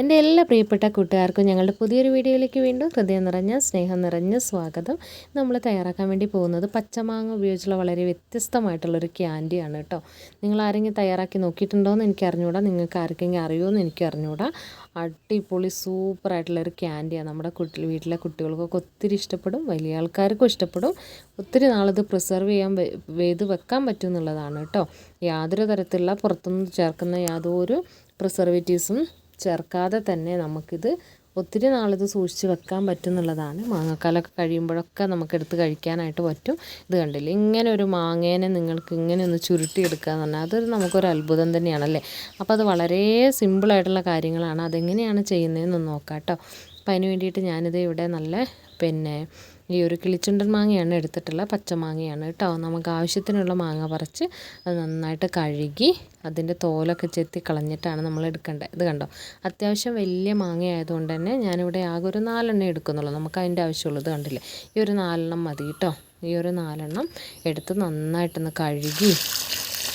എന്റെ എല്ലാ പ്രിയപ്പെട്ട കൂട്ടുകാർക്കും ഞങ്ങളുടെ പുതിയൊരു വീഡിയോയിലേക്ക് വീണ്ടും ഹൃദയം നിറഞ്ഞ സ്നേഹം നിറഞ്ഞ സ്വാഗതം. നമ്മൾ തയ്യാറാക്കാൻ വേണ്ടി പോകുന്നത് പച്ചമാങ്ങ ഉപയോഗിച്ചുള്ള വളരെ വ്യത്യസ്തമായിട്ടുള്ളൊരു ക്യാൻഡിയാണ് കേട്ടോ. നിങ്ങൾ ആരെങ്കിലും തയ്യാറാക്കി നോക്കിയിട്ടുണ്ടോയെന്ന് എനിക്ക് അറിഞ്ഞുകൂടാ നിങ്ങൾക്ക് ആർക്കെങ്കിലും അറിയുമോ എനിക്ക് അറിഞ്ഞുകൂടാ അടിപൊളി സൂപ്പറായിട്ടുള്ളൊരു ക്യാൻഡിയാണ്. നമ്മുടെ കുട്ടി വീട്ടിലെ കുട്ടികൾക്കൊക്കെ ഒത്തിരി ഇഷ്ടപ്പെടും വലിയ ആൾക്കാർക്കും ഇഷ്ടപ്പെടും. ഒത്തിരി നാളത് പ്രിസർവ് ചെയ്യാൻ ചെയ്ത് വെക്കാൻ പറ്റും എന്നുള്ളതാണ് കേട്ടോ. യാതൊരു തരത്തിലുള്ള പുറത്തുനിന്ന് ചേർക്കുന്ന യാതൊരു പ്രിസർവേറ്റീവ്സും ചേർക്കാതെ തന്നെ നമുക്കിത് ഒത്തിരി നാളിത് സൂക്ഷിച്ച് വെക്കാൻ പറ്റും എന്നുള്ളതാണ് മാങ്ങക്കാലമൊക്കെ കഴിയുമ്പോഴൊക്കെ നമുക്ക് എടുത്ത് കഴിക്കാനായിട്ട് പറ്റും. ഇത് കണ്ടില്ലേ? ഇങ്ങനെ ഒരു മാങ്ങേനെ നിങ്ങൾക്ക് ഇങ്ങനെ ഒന്ന് ചുരുട്ടിയെടുക്കുക എന്ന് പറഞ്ഞാൽ അതൊരു നമുക്കൊരു അത്ഭുതം തന്നെയാണല്ലേ അപ്പോൾ അത് വളരെ സിമ്പിളായിട്ടുള്ള കാര്യങ്ങളാണ്. അതെങ്ങനെയാണ് ചെയ്യുന്നതെന്ന് നോക്കാം കേട്ടോ. അപ്പോൾ അതിന് വേണ്ടിയിട്ട് ഞാനിത് ഇവിടെ നല്ല പിന്നെ ഈ ഒരു കിളിച്ചുണ്ടൻ മാങ്ങയാണ് എടുത്തിട്ടുള്ള പച്ചമാങ്ങയാണ് കേട്ടോ. നമുക്ക് ആവശ്യത്തിനുള്ള മാങ്ങ പറിച്ച് അത് നന്നായിട്ട് കഴുകി അതിന്റെ തോലൊക്കെ ചെത്തി കളഞ്ഞിട്ടാണ് നമ്മൾ എടുക്കേണ്ടത്. ഇത് കണ്ടോ? അത്യാവശ്യം വലിയ മാങ്ങ ആയതുകൊണ്ട് തന്നെ ഞാനിവിടെ ആകെ ഒരു നാലെണ്ണം എടുക്കുന്നുള്ളൂ. നമുക്ക് അതിന്റെ ആവശ്യമുള്ളത് കണ്ടില്ലേ? ഈ ഒരു നാലെണ്ണം മതി കേട്ടോ. ഈ ഒരു നാലെണ്ണം എടുത്ത് നന്നായിട്ടൊന്ന് കഴുകി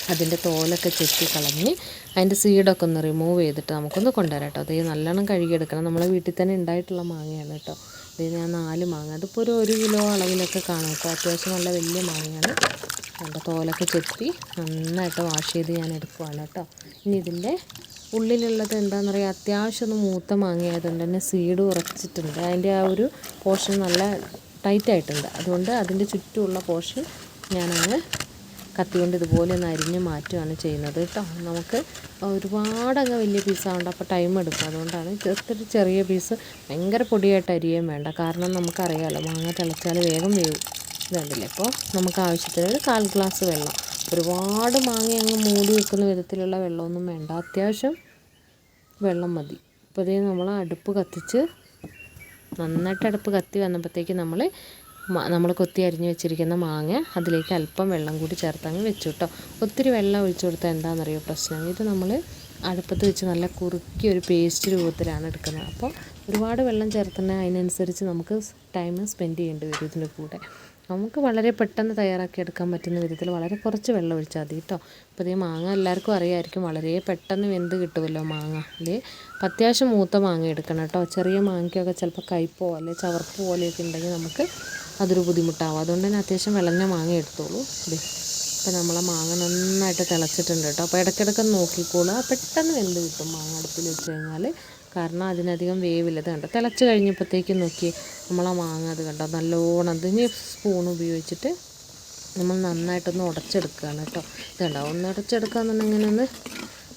അതിന്റെ തോലൊക്കെ ചെത്തി കളഞ്ഞ് അതിന്റെ സീഡൊക്കെ ഒന്ന് റിമൂവ് ചെയ്തിട്ട് നമുക്കൊന്ന് കൊണ്ടുവരാം കേട്ടോ. അത് നല്ലോണം കഴുകിയെടുക്കണം. നമ്മളെ വീട്ടിൽ തന്നെ ഉണ്ടായിട്ടുള്ള മാങ്ങയാണ് കേട്ടോ. ഇത് ഞാൻ നാല് മാങ്ങ. അതിപ്പോൾ ഒരു ഒരു കിലോ അളവിലൊക്കെ കാണും കേട്ടോ. അത്യാവശ്യം നല്ല വലിയ മാങ്ങയാണ്. അതിന്റെ തോലൊക്കെ ചെത്തി നന്നായിട്ട് വാഷ് ചെയ്ത് ഞാൻ എടുക്കുവാണ് കേട്ടോ. ഇനി ഇതിന്റെ ഉള്ളിലുള്ളത് എന്താണെന്ന് പറയുക അത്യാവശ്യം ഒന്ന് മൂത്ത മാങ്ങയായതുകൊണ്ട് തന്നെ സീഡ് ഉറച്ചിട്ടുണ്ട്. അതിന്റെ ആ ഒരു പോർഷൻ നല്ല ടൈറ്റായിട്ടുണ്ട് അതുകൊണ്ട് അതിന്റെ ചുറ്റുമുള്ള പോർഷൻ ഞാനങ്ങ് കത്തി കൊണ്ട് ഇതുപോലെ ഒന്ന് അരിഞ്ഞ് മാറ്റുകയാണ് ചെയ്യുന്നത് കേട്ടോ. നമുക്ക് ഒരുപാട് അങ്ങ് വലിയ പീസാവുണ്ട് അപ്പോൾ ടൈം എടുക്കും. അതുകൊണ്ടാണ് ചെറുത്തൊരു ചെറിയ പീസ് ഭയങ്കര പൊടിയായിട്ട് അരിയേം വേണ്ട. കാരണം നമുക്കറിയാമല്ലോ മാങ്ങ തിളച്ചാൽ വേഗം വേവും. ഇതുണ്ടല്ലേ? അപ്പോൾ നമുക്ക് ആവശ്യത്തിന് ഒരു കാൽ ഗ്ലാസ് വെള്ളം. ഒരുപാട് മാങ്ങ അങ്ങ് മൂടി വെക്കുന്ന വിധത്തിലുള്ള വെള്ളമൊന്നും വേണ്ട. അത്യാവശ്യം വെള്ളം മതി. അപ്പോൾ നമ്മൾ അടുപ്പ് കത്തിച്ച് നന്നായിട്ട് അടുപ്പ് കത്തി വന്നപ്പോഴത്തേക്ക് നമ്മൾ നമ്മൾ കൊത്തി അരിഞ്ഞ് വെച്ചിരിക്കുന്ന മാങ്ങ അതിലേക്ക് അല്പം വെള്ളം കൂടി ചേർത്തങ്ങ് വെച്ചു കേട്ടോ ഒത്തിരി വെള്ളം ഒഴിച്ചു കൊടുത്താൽ എന്താണെന്നറിയോ പ്രശ്നം? ഇത് നമ്മൾ അടുപ്പത്ത് വെച്ച് നല്ല കുറുക്കി ഒരു പേസ്റ്റ് രൂപത്തിലാണ് എടുക്കുന്നത്. അപ്പോൾ ഒരുപാട് വെള്ളം ചേർത്തുണ്ടെങ്കിൽ അതിനനുസരിച്ച് നമുക്ക് ടൈം സ്പെൻഡ് ചെയ്യേണ്ടി വരും ഇതിന്റെ കൂടെ. നമുക്ക് വളരെ പെട്ടെന്ന് തയ്യാറാക്കി എടുക്കാൻ പറ്റുന്ന വിധത്തിൽ വളരെ കുറച്ച് വെള്ളം ഒഴിച്ചാൽ മതി കേട്ടോ അപ്പോൾ ഈ മാങ്ങ എല്ലാവർക്കും അറിയാമായിരിക്കും വളരെ പെട്ടെന്ന് വെന്ത് കിട്ടുമല്ലോ മാങ്ങ. അല്ലേ അത്യാവശ്യം മൂത്ത മാങ്ങ എടുക്കണം കേട്ടോ ചെറിയ മാങ്ങയ്ക്കൊക്കെ ചിലപ്പോൾ കയ്പോ അല്ലെങ്കിൽ ചവർപ്പ് പോലെയൊക്കെ ഉണ്ടെങ്കിൽ നമുക്ക് അതൊരു ബുദ്ധിമുട്ടാവും. അതുകൊണ്ട് തന്നെ അത്യാവശ്യം വിളഞ്ഞ മാങ്ങ എടുത്തോളൂ. അതെ അപ്പം നമ്മളെ മാങ്ങ നന്നായിട്ട് തിളച്ചിട്ടുണ്ട് കേട്ടോ. അപ്പോൾ ഇടയ്ക്കിടയ്ക്ക് നോക്കിക്കോളുക പെട്ടെന്ന് വെന്ത് കിട്ടും മാങ്ങ അടുപ്പിൽ വെച്ച് കഴിഞ്ഞാൽ കാരണം അതിനധികം വേവില്ല. ഇത് കണ്ടോ? തിളച്ച് കഴിഞ്ഞപ്പോഴത്തേക്കും നോക്കി നമ്മളെ മാങ്ങ അത് കണ്ടോ? നല്ലോണം അതിന് സ്പൂൺ ഉപയോഗിച്ചിട്ട് നമ്മൾ നന്നായിട്ടൊന്ന് ഉടച്ചെടുക്കുകയാണ് കേട്ടോ. ഇത് കണ്ടോ? ഒന്ന് ഉടച്ചെടുക്കുക എന്നുണ്ടെങ്കിൽ ഇങ്ങനെ ഒന്ന്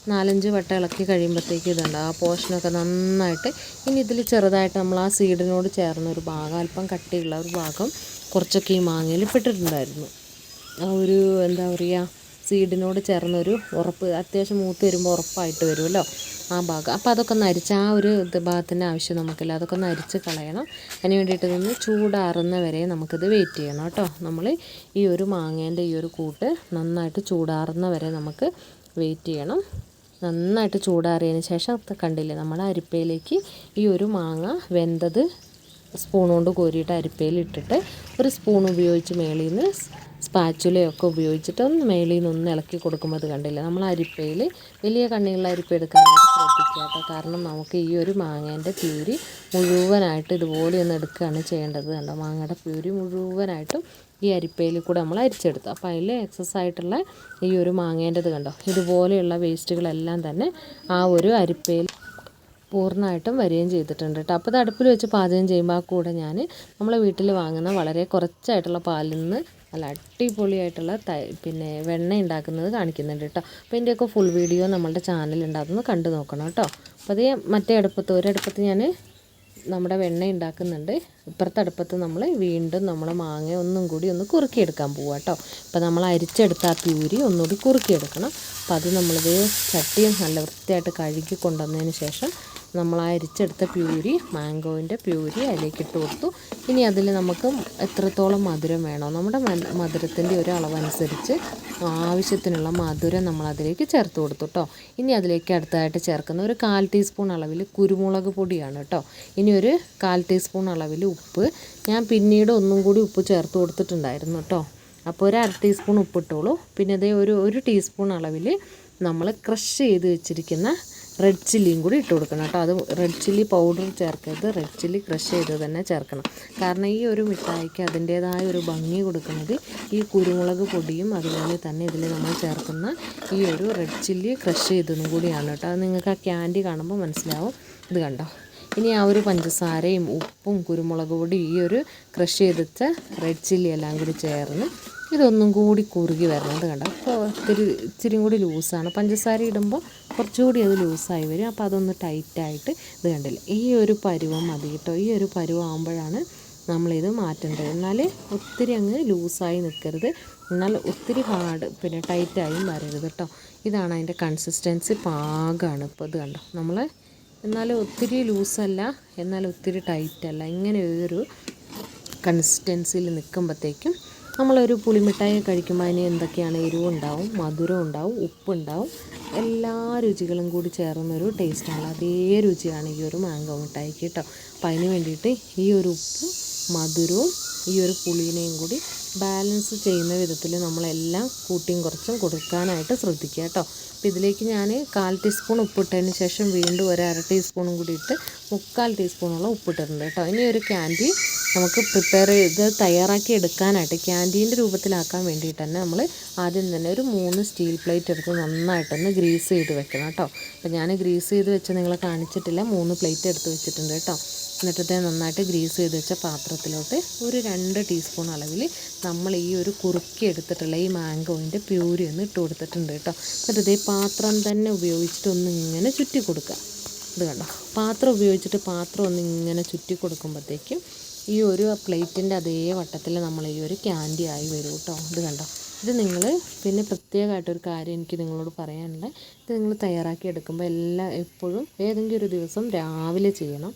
നാലഞ്ച് വട്ടം ഇളക്കി കഴിയുമ്പോഴത്തേക്ക് ഇതുണ്ട്. ആ പോർഷനൊക്കെ നന്നായിട്ട് ഇനി ഇതിൽ ചെറുതായിട്ട് നമ്മൾ ആ സീഡിനോട് ചേർന്ന ഒരു ഭാഗം അല്പം കട്ടിയുള്ള ഒരു ഭാഗം കുറച്ചൊക്കെ ഈ മാങ്ങയിൽ പെട്ടിട്ടുണ്ടായിരുന്നു ആ ഒരു എന്താ പറയുക സീഡിനോട് ചേർന്നൊരു ഉറപ്പ് അത്യാവശ്യം മൂത്ത് വരുമ്പോൾ ഉറപ്പായിട്ട് വരുമല്ലോ ആ ഭാഗം. അപ്പോൾ അതൊക്കെ ഒന്ന് അരിച്ച് ആ ഒരു ഭാഗത്തിന്റെ ആവശ്യം നമുക്കില്ല. അതൊക്കെ ഒന്ന് അരിച്ച് കളയണം. അതിന് വേണ്ടിയിട്ട് നിന്ന് ചൂടാറുന്ന വരെ നമുക്കിത് വെയിറ്റ് ചെയ്യണം കേട്ടോ. നമ്മൾ ഈ ഒരു മാങ്ങേന്റെ ഈ ഒരു കൂട്ട് നന്നായിട്ട് ചൂടാറുന്ന വരെ നമുക്ക് വെയിറ്റ് ചെയ്യണം. നന്നായിട്ട് ചൂടാറിയതിന് ശേഷം കണ്ടില്ലേ? നമ്മൾ അരിപ്പയിലേക്ക് ഈ ഒരു മാങ്ങ വെന്തത് സ്പൂൺ കൊണ്ട് കോരിയിട്ട് അരിപ്പയിൽ ഇട്ടിട്ട് ഒരു സ്പൂൺ ഉപയോഗിച്ച് മേളിൽ നിന്ന് സ്പാച്ചുലയൊക്കെ ഉപയോഗിച്ചിട്ട് ഒന്ന് മേളിൽ നിന്ന് ഒന്ന് ഇളക്കി കൊടുക്കുമ്പോൾ അത് കണ്ടില്ല? നമ്മൾ അരിപ്പയിൽ വലിയ കണ്ണിയുള്ള അരിപ്പ എടുക്കാനായിട്ട് ശ്രദ്ധിക്കാട്ടോ കാരണം നമുക്ക് ഈ ഒരു മാങ്ങേന്റെ പ്യൂരി മുഴുവനായിട്ട് ഇതുപോലെ ഒന്ന് എടുക്കുകയാണ് ചെയ്യേണ്ടത് കണ്ടോ? മാങ്ങയുടെ പ്യൂരി മുഴുവനായിട്ടും ഈ അരിപ്പയിൽ കൂടെ നമ്മൾ അരിച്ചെടുത്തു. അപ്പോൾ അതിൽ എക്സസ് ആയിട്ടുള്ള ഈ ഒരു മാങ്ങേന്റെത് കണ്ടോ? ഇതുപോലെയുള്ള വേസ്റ്റുകളെല്ലാം തന്നെ ആ ഒരു അരിപ്പയിൽ പൂർണമായിട്ടും വരികയും ചെയ്തിട്ടുണ്ട് കേട്ടോ. അപ്പോൾ ഇത് അടുപ്പിൽ വെച്ച് പാചകം ചെയ്യുമ്പോൾ കൂടെ ഞാൻ നമ്മളെ വീട്ടിൽ വാങ്ങുന്ന വളരെ കുറച്ചായിട്ടുള്ള പാലിൽ നിന്ന് നല്ല അടിപൊളിയായിട്ടുള്ള പിന്നെ വെണ്ണ ഉണ്ടാക്കുന്നത് കാണിക്കുന്നുണ്ട് കേട്ടോ. അപ്പോൾ ഇതിന്റെയൊക്കെ ഫുൾ വീഡിയോ നമ്മളുടെ ചാനലുണ്ട് അതൊന്ന് കണ്ടു നോക്കണം കേട്ടോ. അപ്പോൾ അത് മറ്റേ അടുപ്പത്ത് ഒരടുപ്പത്ത് ഞാൻ നമ്മുടെ വെണ്ണ ഉണ്ടാക്കുന്നുണ്ട്. ഇപ്പുറത്തെ അടുപ്പത്ത് നമ്മൾ വീണ്ടും നമ്മൾ മാങ്ങ ഒന്നും കൂടി ഒന്ന് കുറുക്കിയെടുക്കാൻ പോവുക കേട്ടോ അപ്പോൾ നമ്മൾ അരിച്ചെടുത്ത ആ പ്യൂരി ഒന്നുകൂടി കുറുക്കിയെടുക്കണം. അപ്പോൾ അത് നമ്മളിത് ചട്ടിയും നല്ല വൃത്തിയായിട്ട് കഴുകി കൊണ്ടുവന്നതിന് ശേഷം നമ്മൾ ആ അരിച്ചെടുത്ത പ്യൂരി മാംഗോവിന്റെ പ്യൂരി അതിലേക്ക് ഇട്ട് കൊടുത്തു. ഇനി അതിൽ നമുക്ക് എത്രത്തോളം മധുരം വേണോ നമ്മുടെ മധുരത്തിന്റെ ഒരു അളവനുസരിച്ച് ആവശ്യത്തിനുള്ള മധുരം നമ്മൾ അതിലേക്ക് ചേർത്ത് കൊടുത്തു കേട്ടോ ഇനി അതിലേക്ക് അടുത്തതായിട്ട് ചേർക്കുന്ന ഒരു കാൽ ടീസ്പൂൺ അളവിൽ കുരുമുളക് പൊടിയാണ് കേട്ടോ ഇനി ഒരു കാൽ ടീസ്പൂൺ അളവിൽ ഉപ്പ്. ഞാൻ പിന്നീട് ഒന്നും കൂടി ഉപ്പ് ചേർത്ത് കൊടുത്തിട്ടുണ്ടായിരുന്നു കേട്ടോ അപ്പോൾ ഒരു അര ടീസ്പൂൺ ഉപ്പിട്ടോളൂ പിന്നെ അതേ ഒരു ഒരു ടീസ്പൂൺ അളവിൽ നമ്മൾ ക്രഷ് ചെയ്ത് വെച്ചിരിക്കുന്ന റെഡ് ചില്ലിയും കൂടി ഇട്ട് കൊടുക്കണം കേട്ടോ. അത് റെഡ് ചില്ലി പൗഡർ ചേർക്കരുത്. റെഡ് ചില്ലി ക്രഷ് ചെയ്ത് തന്നെ ചേർക്കണം. കാരണം ഈ ഒരു മിഠായിക്ക് അതിന്റേതായ ഒരു ഭംഗി കൊടുക്കുന്നത് ഈ കുരുമുളക് പൊടിയും അതുപോലെ തന്നെ ഇതിൽ നമ്മൾ ചേർക്കുന്ന ഈ ഒരു റെഡ് ചില്ലി ക്രഷ് ചെയ്തതും കൂടിയാണ് കേട്ടോ. അത് നിങ്ങൾക്ക് ആ ക്യാൻഡി കാണുമ്പോൾ മനസ്സിലാവും. ഇത് കണ്ടോ? ഇനി ആ ഒരു പഞ്ചസാരയും ഉപ്പും കുരുമുളക് പൊടി ഈ ഒരു ക്രഷ് ചെയ്തിട്ട് റെഡ് ചില്ലി എല്ലാം കൂടി ചേർന്ന് ഇതൊന്നും കൂടി കുറുകി വരണം കണ്ട? അപ്പോൾ ഒത്തിരി ഇച്ചിരി കൂടി ലൂസാണ്. പഞ്ചസാര ഇടുമ്പോൾ കുറച്ചുകൂടി അത് ലൂസായി വരും. അപ്പോൾ അതൊന്ന് ടൈറ്റായിട്ട് ഇത് കണ്ടില്ല? ഈ ഒരു പരുവം മതി കേട്ടോ. ഈ ഒരു പരുവം ആകുമ്പോഴാണ് നമ്മളിത് മാറ്റേണ്ടത്. എന്നാൽ ഒത്തിരി അങ്ങ് ലൂസായി നിൽക്കരുത്. എന്നാൽ ഒത്തിരി ഹാർഡ് പിന്നെ ടൈറ്റായും വരരുത് കേട്ടോ. ഇതാണ് അതിന്റെ കൺസിസ്റ്റൻസി പാകമാണ് ഇപ്പോൾ ഇത് കണ്ടോ? നമ്മൾ എന്നാൽ ഒത്തിരി ലൂസല്ല എന്നാൽ ഒത്തിരി ടൈറ്റല്ല. ഇങ്ങനെ ഒരു കൺസിസ്റ്റൻസിയിൽ നിൽക്കുമ്പോഴത്തേക്കും നമ്മളൊരു പുളിമിഠായി കഴിക്കുമ്പോൾ അതിന് എന്തൊക്കെയാണ്? എരിവുണ്ടാവും മധുരം ഉണ്ടാവും ഉപ്പുണ്ടാവും എല്ലാ രുചികളും കൂടി ചേർന്നൊരു ടേസ്റ്റാണ് അതേ രുചിയാണ് ഈ ഒരു മാംഗോ മിഠായിക്ക് കേട്ടോ. അപ്പം അതിന് വേണ്ടിയിട്ട് ഈ ഒരു ഉപ്പും മധുരവും ഈ ഒരു പുളിയിനെയും കൂടി ബാലൻസ് ചെയ്യുന്ന വിധത്തിൽ നമ്മളെല്ലാം കൂട്ടിയും കുറച്ചും കൊടുക്കാനായിട്ട് ശ്രദ്ധിക്കുക കേട്ടോ. അപ്പോൾ ഇതിലേക്ക് ഞാൻ കാൽ ടീസ്പൂൺ ഉപ്പിട്ടതിന് ശേഷം വീണ്ടും ഒരു അര ടീസ്പൂണും കൂടി ഇട്ട് മുക്കാൽ ടീസ്പൂണോളം ഉപ്പിട്ടിട്ടുണ്ട് കേട്ടോ. ഇനി ഒരു ക്യാൻഡി നമുക്ക് പ്രിപ്പയർ ചെയ്ത് തയ്യാറാക്കി എടുക്കാനായിട്ട് ക്യാൻഡീന്റെ രൂപത്തിലാക്കാൻ വേണ്ടിയിട്ട് തന്നെ നമ്മൾ ആദ്യം തന്നെ ഒരു മൂന്ന് സ്റ്റീൽ പ്ലേറ്റ് എടുത്ത് നന്നായിട്ടൊന്ന് ഗ്രീസ് ചെയ്ത് വെക്കണം കേട്ടോ. അപ്പോൾ ഞാൻ ഗ്രീസ് ചെയ്ത് വെച്ച് നിങ്ങളെ കാണിച്ചിട്ടില്ല മൂന്ന് പ്ലേറ്റ് എടുത്ത് വെച്ചിട്ടുണ്ട് കേട്ടോ. എന്നിട്ടത് നന്നായിട്ട് ഗ്രീസ് ചെയ്ത് വെച്ച പാത്രത്തിലോട്ട് ഒരു രണ്ട് ടീസ്പൂൺ അളവിൽ നമ്മൾ ഈ ഒരു കുറുക്കി എടുത്തിട്ടുള്ള ഈ മാംഗോവിന്റെ പ്യൂരി ഒന്ന് ഇട്ട് കൊടുത്തിട്ടുണ്ട് കേട്ടോ. എന്നിട്ടത് ഈ പാത്രം തന്നെ ഉപയോഗിച്ചിട്ട് ഒന്ന് ഇങ്ങനെ ചുറ്റി കൊടുക്കുക ഇത് കണ്ടോ? പാത്രം ഉപയോഗിച്ചിട്ട് പാത്രം ഒന്ന് ഇങ്ങനെ ചുറ്റി കൊടുക്കുമ്പോഴത്തേക്കും ഈ ഒരു പ്ലേറ്റിന്റെ അതേ വട്ടത്തിൽ നമ്മൾ ഈ ഒരു ക്യാൻഡി ആയി വരും കേട്ടോ. ഇത് കണ്ടോ? ഇത് നിങ്ങൾ പിന്നെ പ്രത്യേകമായിട്ടൊരു കാര്യം എനിക്ക് നിങ്ങളോട് പറയാനുള്ളത് ഇത് നിങ്ങൾ തയ്യാറാക്കി എടുക്കുമ്പോൾ എല്ലാ എപ്പോഴും ഏതെങ്കിലും ഒരു ദിവസം രാവിലെ ചെയ്യണം.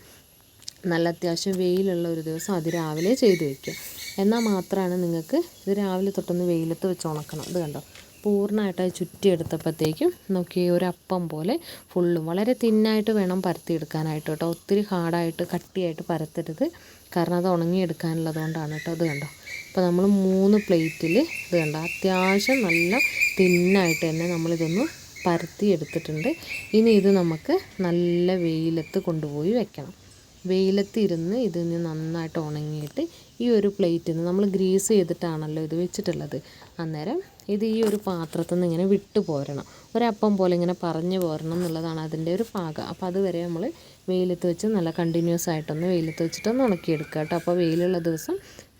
നല്ല അത്യാവശ്യം വെയിലുള്ള ഒരു ദിവസം അത് രാവിലെ ചെയ്ത് വയ്ക്കുക എന്നാൽ മാത്രമാണ് നിങ്ങൾക്ക് ഇത് രാവിലെ തൊട്ടൊന്ന് വെയിലത്ത് വെച്ച് ഉണക്കണം. ഇത് കണ്ടോ? പൂർണമായിട്ട് അത് ചുറ്റിയെടുത്തപ്പോഴത്തേക്കും നോക്കി ഒരു അപ്പം പോലെ ഫുള്ളും വളരെ തിന്നായിട്ട് വേണം പരത്തിയെടുക്കാനായിട്ട് കേട്ടോ. ഒത്തിരി ഹാർഡായിട്ട് കട്ടിയായിട്ട് പരത്തരുത്. കാരണം അത് ഉണങ്ങിയെടുക്കാനുള്ളത് കൊണ്ടാണ് കേട്ടോ. അത് കണ്ടോ? അപ്പോൾ നമ്മൾ മൂന്ന് പ്ലേറ്റിൽ ഇത് കണ്ടോ? അത്യാവശ്യം നല്ല തിന്നായിട്ട് തന്നെ നമ്മളിതൊന്ന് പരത്തി എടുത്തിട്ടുണ്ട് ഇനി ഇത് നമുക്ക് നല്ല വെയിലത്ത് കൊണ്ടുപോയി വെക്കണം. വെയിലത്തിരുന്ന് ഇതിന് നന്നായിട്ട് ഉണങ്ങിയിട്ട് ഈ ഒരു പ്ലേറ്റിൽ നിന്ന് നമ്മൾ ഗ്രീസ് ചെയ്തിട്ടാണല്ലോ ഇത് വെച്ചിട്ടുള്ളത്. അന്നേരം ഇത് ഈ ഒരു പാത്രത്തിൽ നിന്ന് ഇങ്ങനെ വിട്ടു പോരണം. ഒരപ്പം പോലെ ഇങ്ങനെ പറഞ്ഞു പോരണം എന്നുള്ളതാണ് അതിന്റെ ഒരു പാകം. അപ്പോൾ അതുവരെ നമ്മൾ വെയിലത്ത് വെച്ച് നല്ല കണ്ടിന്യൂസ് ആയിട്ടൊന്ന് വെയിലത്ത് വെച്ചിട്ടൊന്ന് ഉണക്കിയെടുക്കുക കേട്ടോ. അപ്പോൾ വെയിലുള്ള ദിവസം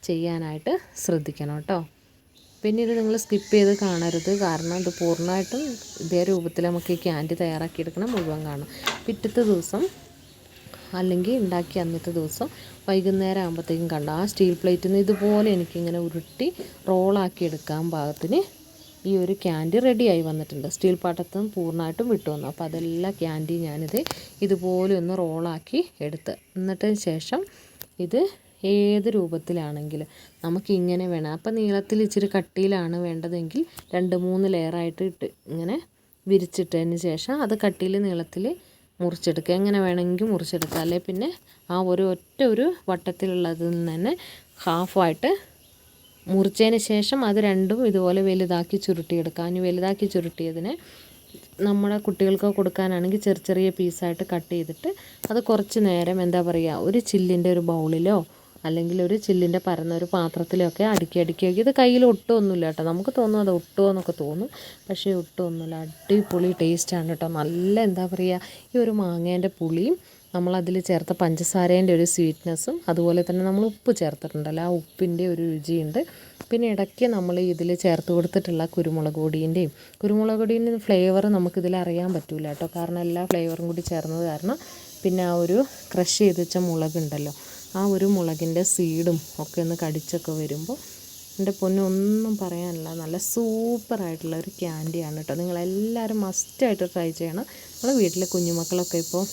ചെയ്യാനായിട്ട് ശ്രദ്ധിക്കണം കേട്ടോ. പിന്നെ ഇത് നിങ്ങൾ സ്കിപ്പ് ചെയ്ത് കാണരുത്. കാരണം ഇത് പൂർണമായിട്ടും ഇതേ രൂപത്തിൽ നമുക്ക് ഈ ക്യാൻഡി തയ്യാറാക്കിയെടുക്കണം മുഴുവൻ കാണും. പിറ്റത്തെ ദിവസം അല്ലെങ്കിൽ ഉണ്ടാക്കി അന്നത്തെ ദിവസം വൈകുന്നേരം ആകുമ്പോഴത്തേക്കും കണ്ട. ആ സ്റ്റീൽ പ്ലേറ്റിൽ നിന്ന് ഇതുപോലെ എനിക്കിങ്ങനെ ഉരുട്ടി റോളാക്കി എടുക്കാൻ പാകത്തിന് ഈ ഒരു ക്യാൻഡി റെഡിയായി വന്നിട്ടുണ്ട്. സ്റ്റീൽ പാട്ടത്തും പൂർണമായിട്ടും വിട്ടു വന്നു. അപ്പോൾ അതെല്ലാം ക്യാൻഡി ഞാനിത് ഇതുപോലെ ഒന്ന് റോളാക്കി എടുത്ത്. എന്നിട്ടതിന് ശേഷം ഇത് ഏത് രൂപത്തിലാണെങ്കിലും നമുക്ക് ഇങ്ങനെ വേണം. അപ്പോൾ നീളത്തിൽ ഇച്ചിരി കട്ടിയിലാണ് വേണ്ടതെങ്കിൽ രണ്ട് മൂന്ന് ലെയറായിട്ട് ഇട്ട് ഇങ്ങനെ വിരിച്ചിട്ടതിന് ശേഷം അത് കട്ടിയിൽ നീളത്തിൽ മുറിച്ചെടുക്കുക. എങ്ങനെ വേണമെങ്കിൽ മുറിച്ചെടുക്കുക. അല്ലെ പിന്നെ ആ ഒരു ഒറ്റ ഒരു വട്ടത്തിലുള്ളതിൽ നിന്ന് തന്നെ ഹാഫായിട്ട് മുറിച്ചതിന് ശേഷം അത് രണ്ടും ഇതുപോലെ വലുതാക്കി ചുരുട്ടിയെടുക്കുക. അതിന് വലുതാക്കി ചുരുട്ടിയതിനെ നമ്മുടെ കുട്ടികൾക്ക് കൊടുക്കാനാണെങ്കിൽ ചെറിയ ചെറിയ പീസായിട്ട് കട്ട് ചെയ്തിട്ട് അത് കുറച്ച് നേരം എന്താ പറയുക ഒരു ചില്ലിന്റെ ഒരു ബൗളിലോ അല്ലെങ്കിൽ ഒരു ചില്ലിന്റെ പരന്ന ഒരു പാത്രത്തിലൊക്കെ അടുക്കി അടുക്കി വെക്കുക ഇത് കയ്യിൽ ഒട്ടുമൊന്നുമില്ല കേട്ടോ. നമുക്ക് തോന്നും അത് ഒട്ടുമോ എന്നൊക്കെ തോന്നും. പക്ഷേ ഒട്ടുമൊന്നുമില്ല അടിപൊളി ടേസ്റ്റാണ് കേട്ടോ. നല്ല എന്താ പറയുക ഈ ഒരു മാങ്ങേന്റെ പുളിയും നമ്മളതിൽ ചേർത്ത പഞ്ചസാരേന്റെ ഒരു സ്വീറ്റ്നെസ്സും അതുപോലെ തന്നെ നമ്മൾ ഉപ്പ് ചേർത്തിട്ടുണ്ടല്ലോ. ആ ഉപ്പിന്റെ ഒരു രുചിയുണ്ട്. പിന്നെ ഇടയ്ക്ക് നമ്മൾ ഇതിൽ ചേർത്ത് കൊടുത്തിട്ടുള്ള കുരുമുളക് പൊടീന്റെയും കുരുമുളക് പൊടീന്റെ ഫ്ലേവർ നമുക്കിതിൽ അറിയാൻ പറ്റില്ല കേട്ടോ. കാരണം എല്ലാ ഫ്ലേവറും കൂടി ചേർന്നത് കാരണം പിന്നെ ആ ഒരു ക്രഷ് ചെയ്ത് വെച്ച മുളകുണ്ടല്ലോ. ആ ഒരു മുളകിന്റെ സീഡും ഒക്കെ ഒന്ന് കടിച്ചൊക്കെ വരുമ്പോൾ എന്റെ പൊന്നൊന്നും പറയാനില്ല. നല്ല സൂപ്പറായിട്ടുള്ള ഒരു ക്യാൻഡിയാണ് കേട്ടോ. നിങ്ങളെല്ലാവരും മസ്റ്റായിട്ട് ട്രൈ ചെയ്യണം. നമ്മുടെ വീട്ടിലെ കുഞ്ഞുമക്കളൊക്കെ ഇപ്പോൾ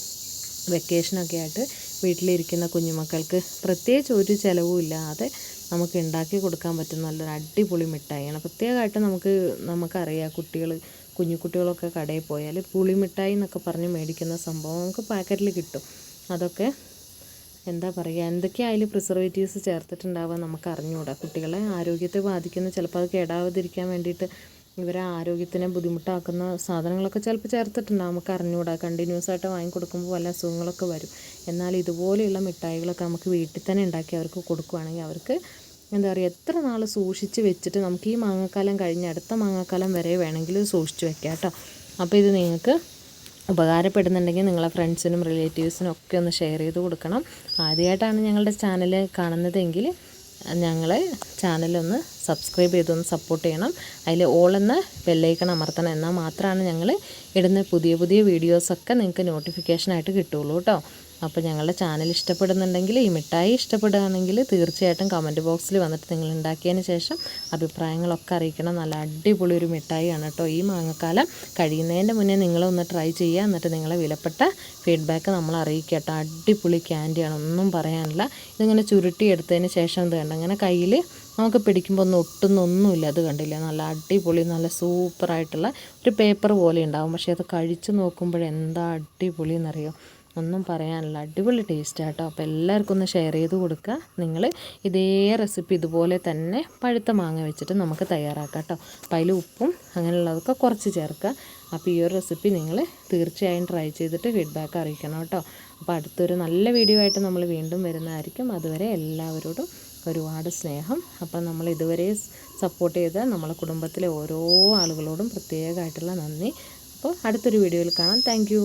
വെക്കേഷനൊക്കെ ആയിട്ട് വീട്ടിലിരിക്കുന്ന കുഞ്ഞുമക്കൾക്ക് പ്രത്യേകിച്ച് ഒരു ചിലവും ഇല്ലാതെ നമുക്ക് ഉണ്ടാക്കി കൊടുക്കാൻ പറ്റുന്ന നല്ലൊരു അടിപൊളി മിഠായിയാണ്. പ്രത്യേകമായിട്ട് നമുക്ക് നമുക്കറിയാം കുട്ടികൾ കുഞ്ഞു കുട്ടികളൊക്കെ കടയിൽ പോയാൽ പുളിമിഠായി എന്നൊക്കെ പറഞ്ഞ് മേടിക്കുന്ന സംഭവം നമുക്ക് പാക്കറ്റിൽ കിട്ടും. അതൊക്കെ എന്താ പറയുക? എന്തൊക്കെ അതിൽ പ്രിസർവേറ്റീവ്സ് ചേർത്തിട്ടുണ്ടാവുക നമുക്ക് അറിഞ്ഞുകൂടാ കുട്ടികളെ ആരോഗ്യത്തെ ബാധിക്കുന്ന. ചിലപ്പോൾ അത് കേടാവാതിരിക്കാൻ വേണ്ടിയിട്ട് ഇവരെ ആരോഗ്യത്തിനെ ബുദ്ധിമുട്ടാക്കുന്ന സാധനങ്ങളൊക്കെ ചിലപ്പോൾ ചേർത്തിട്ടുണ്ടാവും നമുക്ക് അറിഞ്ഞുകൂടാ കണ്ടിന്യൂസ് ആയിട്ട് വാങ്ങിക്കൊടുക്കുമ്പോൾ പല അസുഖങ്ങളൊക്കെ വരും. എന്നാൽ ഇതുപോലെയുള്ള മിഠായികളൊക്കെ നമുക്ക് വീട്ടിൽ തന്നെ ഉണ്ടാക്കി അവർക്ക് കൊടുക്കുകയാണെങ്കിൽ അവർക്ക് എന്താ പറയുക എത്ര നാൾ സൂക്ഷിച്ച് വെച്ചിട്ട് നമുക്ക് ഈ മാങ്ങാക്കാലം കഴിഞ്ഞ് അടുത്ത മാങ്ങാക്കാലം വരെ വേണമെങ്കിൽ സൂക്ഷിച്ച് വെക്കാം കേട്ടോ. അപ്പോൾ ഇത് നിങ്ങൾക്ക് ഉപകാരപ്പെടുന്നുണ്ടെങ്കിൽ നിങ്ങളെ ഫ്രണ്ട്സിനും റിലേറ്റീവ്സിനും ഒക്കെ ഒന്ന് ഷെയർ ചെയ്ത് കൊടുക്കണം. ആദ്യമായിട്ടാണ് ഞങ്ങളുടെ ചാനൽ കാണുന്നതെങ്കിൽ ഞങ്ങളെ ചാനലൊന്ന് സബ്സ്ക്രൈബ് ചെയ്തൊന്ന് സപ്പോർട്ട് ചെയ്യണം. അതിൽ ഓൾ എന്ന ബെല്ലൈക്കൺ അമർത്തണം എന്നാൽ മാത്രമാണ് ഞങ്ങൾ ഇടുന്ന പുതിയ പുതിയ വീഡിയോസൊക്കെ നിങ്ങൾക്ക് നോട്ടിഫിക്കേഷനായിട്ട് കിട്ടുള്ളൂ കേട്ടോ. അപ്പോൾ ഞങ്ങളുടെ ചാനൽ ഇഷ്ടപ്പെടുന്നുണ്ടെങ്കിൽ ഈ മിഠായി ഇഷ്ടപ്പെടുകയാണെങ്കിൽ തീർച്ചയായിട്ടും കമന്റ് ബോക്സിൽ വന്നിട്ട് നിങ്ങൾ ഉണ്ടാക്കിയതിന് ശേഷം അഭിപ്രായങ്ങളൊക്കെ അറിയിക്കണം. നല്ല അടിപൊളി ഒരു മിഠായിയാണ് കേട്ടോ ഈ മാങ്ങക്കാലം. കഴിയുന്നതിന്റെ മുന്നേ നിങ്ങളൊന്ന് ട്രൈ ചെയ്യുക. എന്നിട്ട് നിങ്ങളെ വിലപ്പെട്ട ഫീഡ്ബാക്ക് നമ്മൾ അറിയിക്കുക കേട്ടോ. അടിപൊളി ക്യാൻഡിയാണ് ഒന്നും പറയാനില്ല. ഇതിങ്ങനെ ചുരുട്ടി എടുത്തതിന് ശേഷം ഇത് കണ്ട? അങ്ങനെ കയ്യിൽ നമുക്ക് പിടിക്കുമ്പോൾ ഒന്നും ഒട്ടുന്നൊന്നുമില്ല. അത് കണ്ടില്ല? നല്ല അടിപൊളി നല്ല സൂപ്പറായിട്ടുള്ള ഒരു പേപ്പർ പോലെ ഉണ്ടാവും. പക്ഷേ അത് കഴിച്ച് നോക്കുമ്പോഴെന്താ അടിപൊളി എന്നറിയോ? ഒന്നും പറയാനില്ല അടിപൊളി ടേസ്റ്റ് ആട്ടോ അപ്പോൾ എല്ലാവർക്കും ഒന്ന് ഷെയർ ചെയ്ത് കൊടുക്കുക. നിങ്ങൾ ഇതേ റെസിപ്പി ഇതുപോലെ തന്നെ പഴുത്ത മാങ്ങ വെച്ചിട്ട് നമുക്ക് തയ്യാറാക്കാം കേട്ടോ അപ്പം അതിൽ ഉപ്പും അങ്ങനെയുള്ളതൊക്കെ കുറച്ച് ചേർക്കുക. അപ്പോൾ ഈ ഒരു റെസിപ്പി നിങ്ങൾ തീർച്ചയായും ട്രൈ ചെയ്തിട്ട് ഫീഡ്ബാക്ക് അറിയിക്കണം കേട്ടോ അപ്പോൾ അടുത്തൊരു നല്ല വീഡിയോ ആയിട്ട് നമ്മൾ വീണ്ടും വരുന്നതായിരിക്കും. അതുവരെ എല്ലാവരോടും ഒരുപാട് സ്നേഹം. അപ്പം നമ്മൾ ഇതുവരെ സപ്പോർട്ട് ചെയ്ത നമ്മളെ കുടുംബത്തിലെ ഓരോ ആളുകളോടും പ്രത്യേകമായിട്ടുള്ള നന്ദി. അപ്പോൾ അടുത്തൊരു വീഡിയോയിൽ കാണാം. താങ്ക്